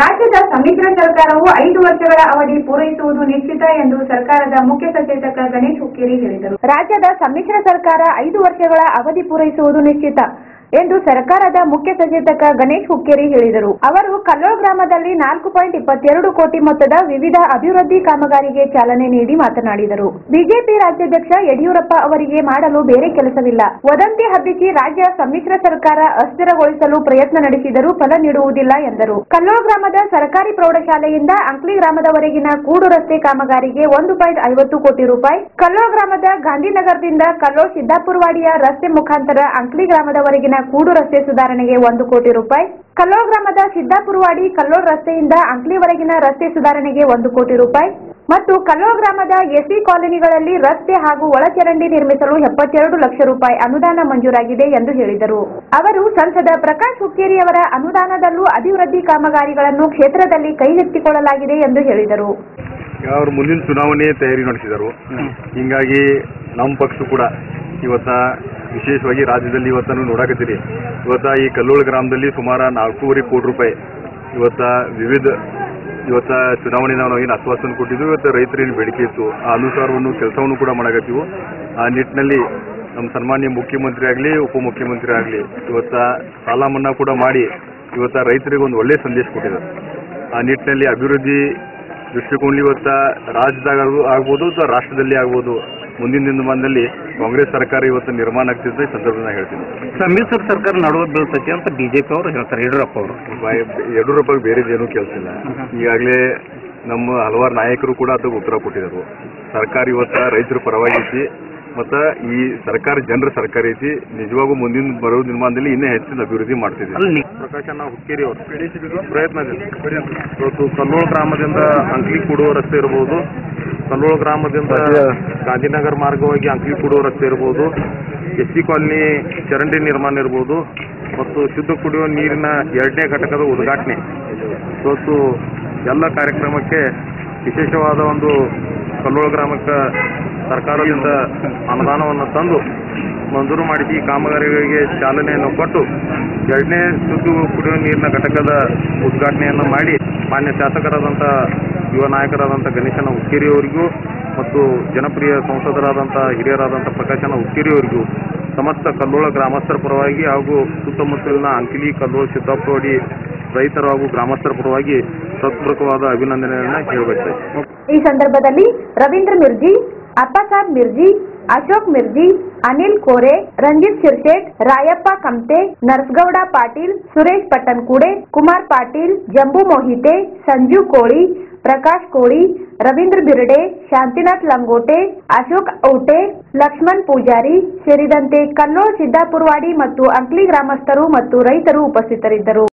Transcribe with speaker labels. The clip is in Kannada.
Speaker 1: ರಾಜ್ಯದ ಸಮ್ಮಿಶ್ರ ಸರ್ಕಾರವು ಐದು ವರ್ಷಗಳ ಅವಧಿ ಪೂರೈಸುವುದು ನಿಶ್ಚಿತ ಎಂದು ಸರ್ಕಾರದ ಮುಖ್ಯ ಸಚೇತಕ ಗಣೇಶ್ ಹುಕ್ಕೇರಿ ಹೇಳಿದರು. ರಾಜ್ಯದ ಸಮ್ಮಿಶ್ರ ಸರ್ಕಾರ ಐದು ವರ್ಷಗಳ ಅವಧಿ ಪೂರೈಸುವುದು ನಿಶ್ಚಿತ. ಎಂದು ಸರ್ಕಾರದ ಮುಖ್ಯ ಸಚೇತಕ ಗಣೇಶ್ ಹುಕ್ಕೇರಿ ಹೇಳಿದರು. ಅವರು ಕಲ್ಲೋ ಗ್ರಾಮದಲ್ಲಿ ನಾಲ್ಕು ಪಾಯಿಂಟ್ ಇಪ್ಪತ್ತೆರಡು ಕೋಟಿ ಮೊತ್ತದ ವಿವಿಧ ಅಭಿವೃದ್ಧಿ ಕಾಮಗಾರಿಗೆ ಚಾಲನೆ ನೀಡಿ ಮಾತನಾಡಿದರು. ಬಿಜೆಪಿ ರಾಜ್ಯಾಧ್ಯಕ್ಷ ಯಡಿಯೂರಪ್ಪ ಅವರಿಗೆ ಮಾಡಲು ಬೇರೆ ಕೆಲಸವಿಲ್ಲ. ವದಂತಿ ಹಬ್ಬಿಸಿ ರಾಜ್ಯ ಸಮ್ಮಿಶ್ರ ಸರ್ಕಾರ ಅಸ್ಥಿರಗೊಳಿಸಲು ಪ್ರಯತ್ನ ನಡೆಸಿದರೂ ಫಲ ನೀಡುವುದಿಲ್ಲ ಎಂದರು. ಕಲ್ಲೋ ಗ್ರಾಮದ ಸರ್ಕಾರಿ ಪ್ರೌಢಶಾಲೆಯಿಂದ ಅಂಕ್ಲಿ ಗ್ರಾಮದವರೆಗಿನ ಕೂಡು ರಸ್ತೆ ಕಾಮಗಾರಿಗೆ ಒಂದು ಪಾಯಿಂಟ್ ಐವತ್ತು ಕೋಟಿ ರೂಪಾಯಿ ಕಲ್ಲೋ ಗ್ರಾಮದ ಗಾಂಧಿನಗರದಿಂದ ಕಲ್ಲೋ ಸಿದ್ದಾಪುರವಾಡಿಯ ರಸ್ತೆ ಮುಖಾಂತರ ಅಂಕ್ಲಿ ಗ್ರಾಮದವರೆಗಿನ ಕೂಡು ರಸ್ತೆ ಸುಧಾರಣೆಗೆ ಒಂದು ಕೋಟಿ ರೂಪಾಯಿ. ಕಲ್ಲೋಳ್ ಗ್ರಾಮದ ಸಿದ್ದಾಪುರವಾಡಿ ಕಲ್ಲೋಳ್ ರಸ್ತೆಯಿಂದ ಅಂಕ್ಲಿವರೆಗಿನ ರಸ್ತೆ ಸುಧಾರಣೆಗೆ ಒಂದು ಕೋಟಿ ರೂಪಾಯಿ. ಮತ್ತು ಕಲ್ಲೋಳ್ ಗ್ರಾಮದ ಎಸಿ ಕಾಲೋನಿಗಳಲ್ಲಿ ರಸ್ತೆ ಹಾಗೂ ಒಳಚರಂಡಿ ನಿರ್ಮಿಸಲು ಎಪ್ಪತ್ತೆರಡು ಲಕ್ಷ ರೂಪಾಯಿ ಅನುದಾನ ಮಂಜೂರಾಗಿದೆ ಎಂದು ಹೇಳಿದರು. ಅವರು ಸಂಸದ ಪ್ರಕಾಶ್ ಹುಕ್ಕೇರಿ ಅವರ ಅನುದಾನದಲ್ಲೂ ಅಭಿವೃದ್ಧಿ ಕಾಮಗಾರಿಗಳನ್ನು ಕ್ಷೇತ್ರದಲ್ಲಿ ಕೈಗೆತ್ತಿಕೊಳ್ಳಲಾಗಿದೆ ಎಂದು ಹೇಳಿದರು.
Speaker 2: ಅವರು ಮುಂದಿನ ಚುನಾವಣೆ ತಯಾರಿ ನಡೆಸಿದರು. ಹಿಂಗಾಗಿ ನಮ್ಮ ಪಕ್ಷ ಕೂಡ ಇವತ್ತ ವಿಶೇಷವಾಗಿ ರಾಜ್ಯದಲ್ಲಿ ಇವತ್ತನ್ನು ನೋಡಕತ್ತೀರಿ. ಇವತ್ತ ಈ ಕಲ್ಲೋಳ ಗ್ರಾಮದಲ್ಲಿ ಸುಮಾರು ನಾಲ್ಕೂವರೆ ಕೋಟಿ ರೂಪಾಯಿ ಇವತ್ತ ವಿವಿಧ ಇವತ್ತ ಚುನಾವಣೆ ನಾವು ಏನು ಆಶ್ವಾಸನೆ ಕೊಟ್ಟಿದ್ದು ಇವತ್ತು ರೈತರೇನು ಬೇಡಿಕೆ ಇತ್ತು. ಆ ಅನುಸಾರವನ್ನು ಕೆಲಸವನ್ನು ಕೂಡ ಮಾಡಕತ್ತೀವಿ. ಆ ನಿಟ್ಟಿನಲ್ಲಿ ನಮ್ಮ ಸನ್ಮಾನ್ಯ ಮುಖ್ಯಮಂತ್ರಿ ಆಗಲಿ, ಉಪಮುಖ್ಯಮಂತ್ರಿ ಆಗಲಿ ಇವತ್ತ ಸಾಲ ಮನ್ನಾ ಕೂಡ ಮಾಡಿ ಇವತ್ತ ರೈತರಿಗೆ ಒಂದು ಒಳ್ಳೆಯ ಸಂದೇಶ ಕೊಟ್ಟಿದ್ದಾರೆ. ಆ ನಿಟ್ಟಿನಲ್ಲಿ ಅಭಿವೃದ್ಧಿ ದೃಷ್ಟಿಕೋನ ಇವತ್ತ ರಾಜ್ಯದಾಗ ಆಗ್ಬೋ- ಆಗ್ಬೋದು ಅಥವಾ ರಾಷ್ಟ್ರದಲ್ಲಿ ಆಗ್ಬೋದು ಮುಂದಿನ ದಿನಮಾನದಲ್ಲಿ ಕಾಂಗ್ರೆಸ್ ಸರ್ಕಾರ ಇವತ್ತು ನಿರ್ಮಾಣ ಆಗ್ತಿದ್ದ ಈ ಸಂದರ್ಭದಲ್ಲಿ ಹೇಳ್ತೀನಿ.
Speaker 3: ಸಮ್ಮಿಶ್ರ ಸರ್ಕಾರ ನಡುವೆ ಬೀಳ್ತೈತಿ ಅಂತ ಬಿಜೆಪಿ ಅವರು ಹೇಳ್ತಾರೆ ಯಡಿಯೂರಪ್ಪ ಅವರು.
Speaker 2: ಯಡಿಯೂರಪ್ಪ ಬೇರೆದೇನೂ ಕೆಲಸ ಇಲ್ಲ ಈಗಾಗಲೇ ನಮ್ಮ ಹಲವಾರು ನಾಯಕರು ಕೂಡ ಅದಕ್ಕೆ ಉತ್ತರ ಕೊಟ್ಟಿದ್ದಾರೆ. ಸರ್ಕಾರ ಇವತ್ತು ರೈತರ ಪರವಾಗಿ ಐತಿ ಮತ್ತು ಈ ಸರ್ಕಾರ ಜನರ ಸರ್ಕಾರ ಐತಿ ನಿಜವಾಗೂ ಮುಂದಿನ ಬರೋ ದಿನಮಾನದಲ್ಲಿ ಇನ್ನೂ ಹೆಚ್ಚಿನ ಅಭಿವೃದ್ಧಿ ಮಾಡ್ತಿದ್ದೀವಿ.
Speaker 3: ಅಲ್ಲಿ
Speaker 2: ನಾವು ಹುಕ್ಕೇರಿ ಅವರು. ಪ್ರಯತ್ನ ಇವತ್ತು ಕಲ್ಲೋಳ ಗ್ರಾಮದಿಂದ ಅಂಕ್ಲಿ ಕೊಡುವ ರಸ್ತೆ ಇರಬಹುದು ಕಲ್ಲೋಳ ಗ್ರಾಮದಿಂದ ಗಾಂಧಿನಗರ ಮಾರ್ಗವಾಗಿ ಅಂಕಲಿಕೂಡು ರಸ್ತೆ ಇರ್ಬೋದು ಎಸ್ ಸಿ ಕಾಲನಿ ಚರಂಡಿ ನಿರ್ಮಾಣ ಇರ್ಬೋದು ಮತ್ತು ಶುದ್ಧ ಕುಡಿಯುವ ನೀರಿನ ಎರಡನೇ ಘಟಕದ ಉದ್ಘಾಟನೆ. ಇವತ್ತು ಎಲ್ಲ ಕಾರ್ಯಕ್ರಮಕ್ಕೆ ವಿಶೇಷವಾದ ಒಂದು ಕಲ್ಲೋಳ ಗ್ರಾಮಕ್ಕೆ ಸರ್ಕಾರದಿಂದ ಅನುದಾನವನ್ನು ತಂದು ಮಂಜೂರು ಮಾಡಿಸಿ ಈ ಕಾಮಗಾರಿಗಳಿಗೆ ಚಾಲನೆಯನ್ನು ಕೊಟ್ಟು ಎರಡನೇ ಶುದ್ಧ ಕುಡಿಯುವ ನೀರಿನ ಘಟಕದ ಉದ್ಘಾಟನೆಯನ್ನು ಮಾಡಿ ಮಾನ್ಯ ಶಾಸಕರಾದಂಥ ಯುವ ನಾಯಕರಾದಂಥ ಗಣೇಶನ ಹುಕ್ಕೇರಿಯವರಿಗೂ ಮತ್ತು ಜನಪ್ರಿಯ ಸಂಸದರಾದಂಥ ಹಿರಿಯರಾದಂಥ ಪ್ರಕಾಶನ ಹುಕ್ಕೇರಿಯವರಿಗೂ ಸಮಸ್ತ ಕಲ್ಲೋಳ ಗ್ರಾಮಸ್ಥರ ಪರವಾಗಿ ಹಾಗೂ ಸುತ್ತಮುತ್ತಲಿನ ಅಂಕಿಲಿ, ಕಲ್ಲೋಳ, ಸಿದ್ದಾಪುರವಾಡಿ ರೈತರು ಹಾಗೂ ಗ್ರಾಮಸ್ಥರ ಪರವಾಗಿ ಹೃತ್ಪೂರ್ವಕವಾದ ಅಭಿನಂದನೆಗಳನ್ನ ಕೇಳಬೇಕು
Speaker 1: ಈ ಸಂದರ್ಭದಲ್ಲಿ ರವೀಂದ್ರ ಮಿರ್ಜಿ, ಅಪ್ಪಸಾಬ್ ಮಿರ್ಜಿ, ಅಶೋಕ್ ಮಿರ್ಜಿ, ಅನಿಲ್ ಕೋರೆ, ರಂಜಿತ್ ಶಿರ್ಶೇಟ್, ರಾಯಪ್ಪ ಕಮ್ತೆ ನರಸಗೌಡ ಪಾಟೀಲ್, ಸುರೇಶ್ ಪಟ್ಟನ್ಕೂಡೆ, ಕುಮಾರ್ ಪಾಟೀಲ್, ಜಂಬು ಮೋಹಿತೆ, ಸಂಜು ಕೋಳಿ ಪ್ರಕಾಶ್ ಕೋಳಿ, ರವೀಂದ್ರ ಬಿರ್ಡೆ, ಶಾಂತಿನಾಥ್ ಲಂಗೋಟೆ, ಅಶೋಕ್ ಔಟೆ, ಲಕ್ಷ್ಮಣ್ ಪೂಜಾರಿ ಸೇರಿದಂತೆ ಕಲ್ಲೋಳ್ ಸಿದ್ದಾಪುರವಾಡಿ ಮತ್ತು ಅಂಕ್ಲಿ ಗ್ರಾಮಸ್ಥರು ಮತ್ತು ರೈತರು ಉಪಸ್ಥಿತರಿದ್ದರು.